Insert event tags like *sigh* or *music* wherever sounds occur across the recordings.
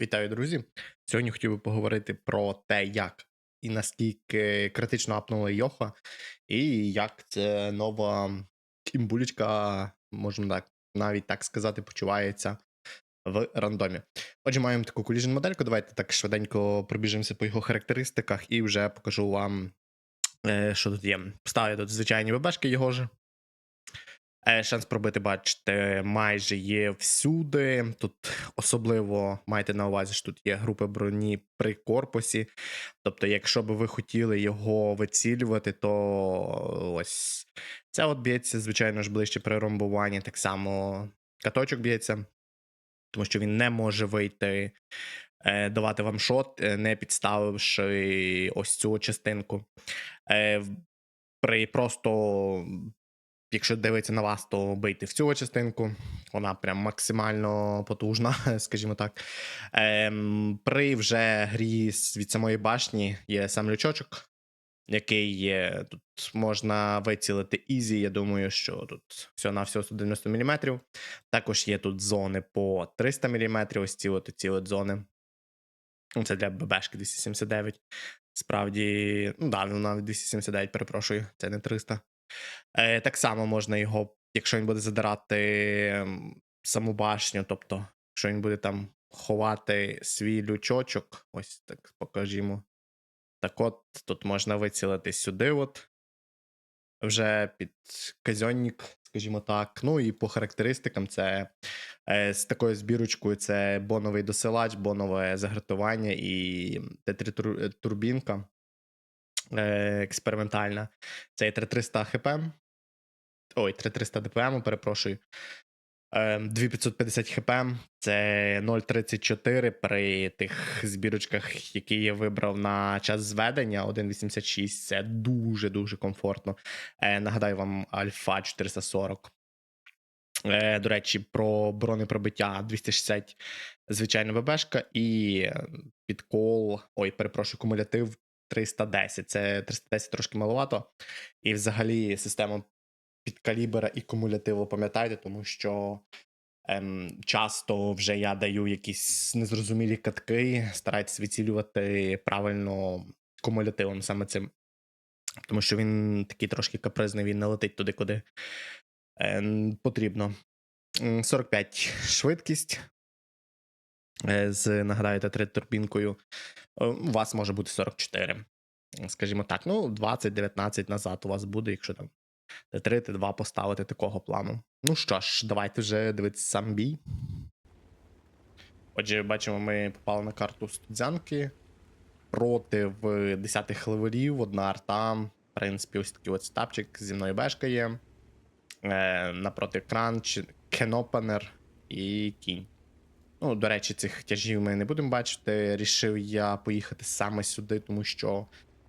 Вітаю, друзі! Сьогодні хотів би поговорити про те, як і наскільки критично апнула Йоха, і як це нова імбулечка, можна так навіть так сказати, почувається в рандомі. Отже, маємо таку коліжн модельку. Давайте так швиденько пробіжимося по його характеристиках і вже покажу вам, е, що тут є. Ставлю тут звичайні ББшки його ж. Е, Шанс пробити, бачите, майже є всюди. Тут особливо майте на увазі, що тут є групи броні при корпусі. Тобто, якщо б ви хотіли його вицілювати, то ось це от б'ється, звичайно ж, ближче при ромбуванні. Так само каточок б'ється, тому що він не може вийти, е, давати вам шот, е, не підставивши ось цю частинку. При просто якщо дивиться на вас, то бийте в цю частинку. Вона прям максимально потужна, *laughs* скажімо так. Ем, при вже грі від самої башні є сам лючочок, який є, тут можна вицілити ізі. Я думаю, що тут всього на всього 190 мм. Також є тут зони по 300 мм, ось ці от ці от зони. Ну, Це для ББшки 279. Справді, ну да, ну навіть 279, перепрошую, це не 300. Е, так само можна його, якщо він буде задирати саму башню, тобто, якщо він буде там ховати свій лючочок, ось так покажімо. Так от, тут можна вицілити сюди, от, вже під казьонник, скажімо так. Ну і по характеристикам, це е, з такою збірочкою це боновий досилач, бонове загратування і Т3 тур- турбінка е, експериментальна. Це є 3300 хп. Ой, 3300 ДПМ, перепрошую. Е, 2550 хп. Це 0,34 при тих збірочках, які я вибрав на час зведення. 1,86. Це дуже-дуже комфортно. Е, нагадаю вам, Альфа 440. Е, до речі, про бронепробиття 260 звичайна ББшка і е, підкол. Ой, перепрошую, кумулятив 310. Це 310 трошки маловато. І взагалі система підкалібера і кумулятиву пам'ятайте, тому що ем, часто вже я даю якісь незрозумілі катки, старайтесь відцілювати правильно кумулятивом саме цим. Тому що він такий трошки капризний, він не летить туди, куди е, потрібно. 45 швидкість. Е, З нагадаю, Т3 турбінкою. Е, У вас може бути 44. Скажімо так, ну, 20-19 назад у вас буде, якщо там Т3, Т2 поставити такого плану. Ну що ж, давайте вже дивитися сам бій. Отже, бачимо, ми попали на карту студзянки проти в 10-х левелів, одна арта. В принципі, ось такий от стапчик зі мною бешка є. Е, напроти кранч, кенопанер і кінь. Ну, до речі, цих тяжів ми не будемо бачити. Рішив я поїхати саме сюди, тому що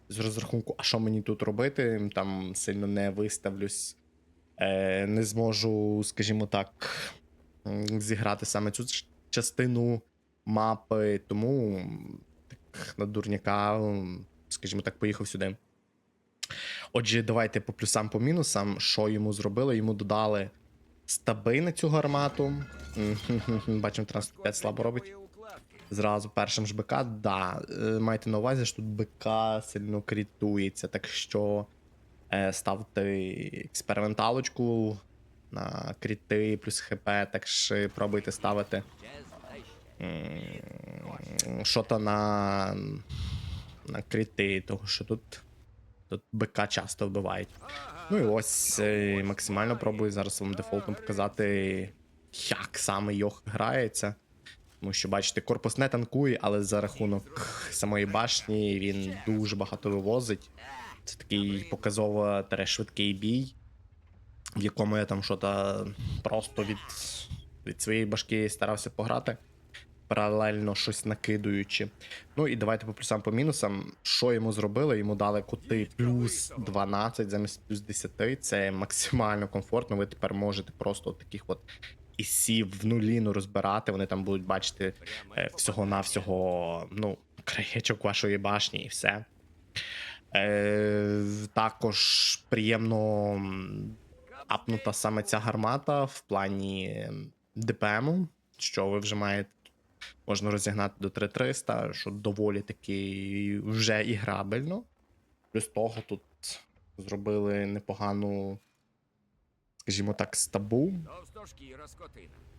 з розрахунку, а що мені тут робити, там сильно не виставлюсь. Е, не зможу, скажімо так, зіграти саме цю частину мапи, тому так, на дурняка, скажімо так, поїхав сюди. Отже, давайте по плюсам, по мінусам. Що йому зробили? Йому додали стаби на цю гармату. Бачимо, 35 слабо робить. Зразу першим ж БК, да. е, Майте на увазі, що тут БК сильно крітується, так що е, ставте експерименталочку на кріти плюс ХП, так що пробуйте ставити що-то на, на кріти, того що тут, тут БК часто вбивають. Ну і ось е, максимально пробую зараз вам дефолтом показати, як саме Йох грається. Тому що, бачите, корпус не танкує, але за рахунок самої башні він дуже багато вивозить. Це такий показово швидкий бій, в якому я там щось просто від, від своєї башки старався пограти, паралельно щось накидуючи. Ну і давайте по плюсам по мінусам. Що йому зробили? Йому дали кути плюс 12 замість плюс 10. Це максимально комфортно. Ви тепер можете просто от таких от ісів в нуліну розбирати. Вони там будуть бачити е, всього-навсього, ну, краєчок вашої башні і все. Е, також приємно апнута саме ця гармата в плані ДПМу, що ви вже маєте можна розігнати до 3300, що доволі таки вже іграбельно. Плюс того тут зробили непогану, скажімо так, стабу.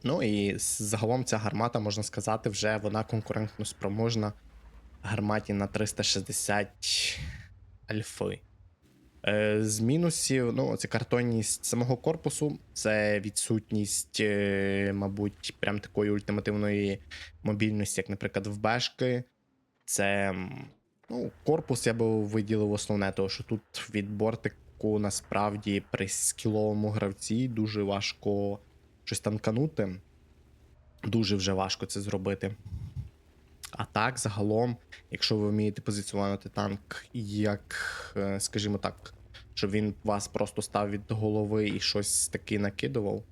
Ну і загалом ця гармата, можна сказати, вже вона конкурентно спроможна гарматі на 360 альфи. Е, з мінусів, ну, це картонність самого корпусу, це відсутність, е, мабуть, прям такої ультимативної мобільності, як, наприклад, в Бешки. Це ну, корпус я би виділив основне, тому що тут від бортику насправді при скіловому гравці дуже важко щось танканути. Дуже вже важко це зробити. А так, загалом, якщо ви вмієте позиціонувати танк як, е, скажімо так, щоб він вас просто став від голови і щось таки накидував,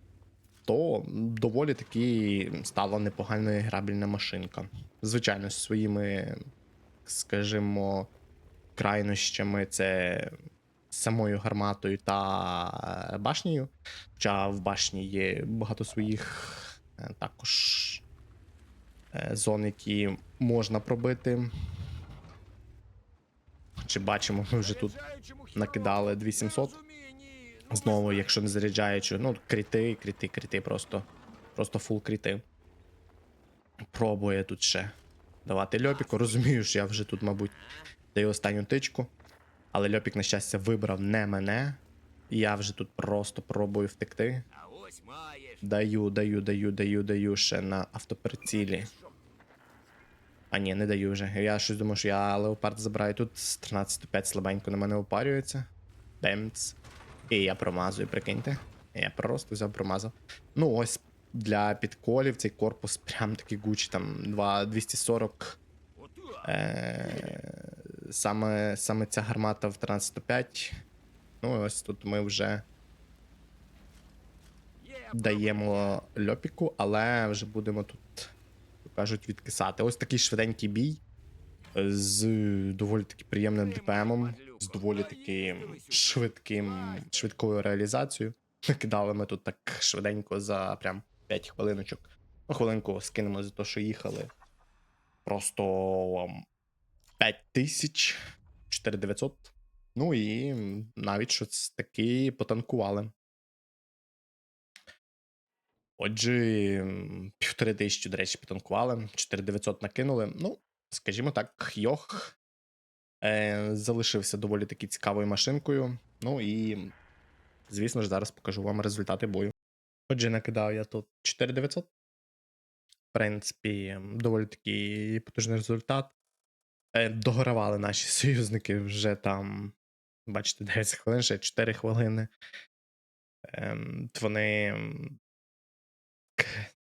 то доволі таки стала непогана грабельна машинка. Звичайно, з своїми, скажімо, крайнощами це самою гарматою та башнею. Хоча в башні є багато своїх е, також зон, які можна пробити. Чи бачимо, ми вже тут накидали хірургу 2700. Ну, Знову, якщо не заряджаючи, ну, кріти, кріти, кріти просто. Просто фул кріти. Пробує тут ще давати Льопіку. Розумію, що я вже тут, мабуть, даю останню тичку. Але Льопік, на щастя, вибрав не мене. І я вже тут просто пробую втекти. А ось маєш. Даю, даю, даю, даю, даю ще на автоприцілі. А ні, не даю вже. Я щось думаю, що я леопард забираю тут з 13-5 слабенько на мене опарюється. Бемц. І я промазую, прикиньте. Я просто взяв промазав. Ну, ось для підколів цей корпус прям такий гучі, там 2, 240. Е, саме, саме ця гармата в 13-5. Ну, ось тут ми вже даємо льопіку, але вже будемо тут, кажуть, відкисати. Ось такий швиденький бій з доволі таки приємним ДПМом, з доволі таки швидким, швидкою реалізацією. Накидали ми тут так швиденько за прям 5 хвилиночок. Ну, хвилинку скинемо за те, що їхали. Просто ам, 5 тисяч 4900. Ну і навіть щось таки потанкували. Отже, півтори тисячі, до речі, потанкували, 4900 накинули. Ну, скажімо так, Йох е, залишився доволі таки цікавою машинкою. Ну і, звісно ж, зараз покажу вам результати бою. Отже, накидав я тут 4900. В принципі, доволі такий потужний результат. Е, догравали наші *laughs* союзники вже там, бачите, 10 хвилин, ще 4 хвилини. Ем, вони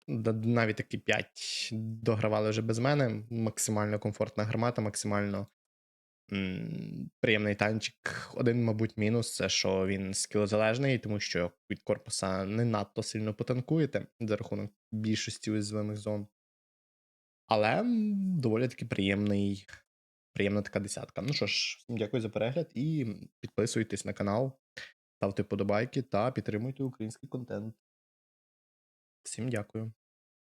навіть такі 5 догравали вже без мене. Максимально комфортна гармата, максимально м, приємний танчик. Один, мабуть, мінус це що він скілозалежний, тому що від корпуса не надто сильно потанкуєте за рахунок більшості уязвимих зон. Але доволі таки приємний, приємна така десятка. Ну що ж, всім дякую за перегляд і підписуйтесь на канал, ставте подобайки та підтримуйте український контент. Всім дякую.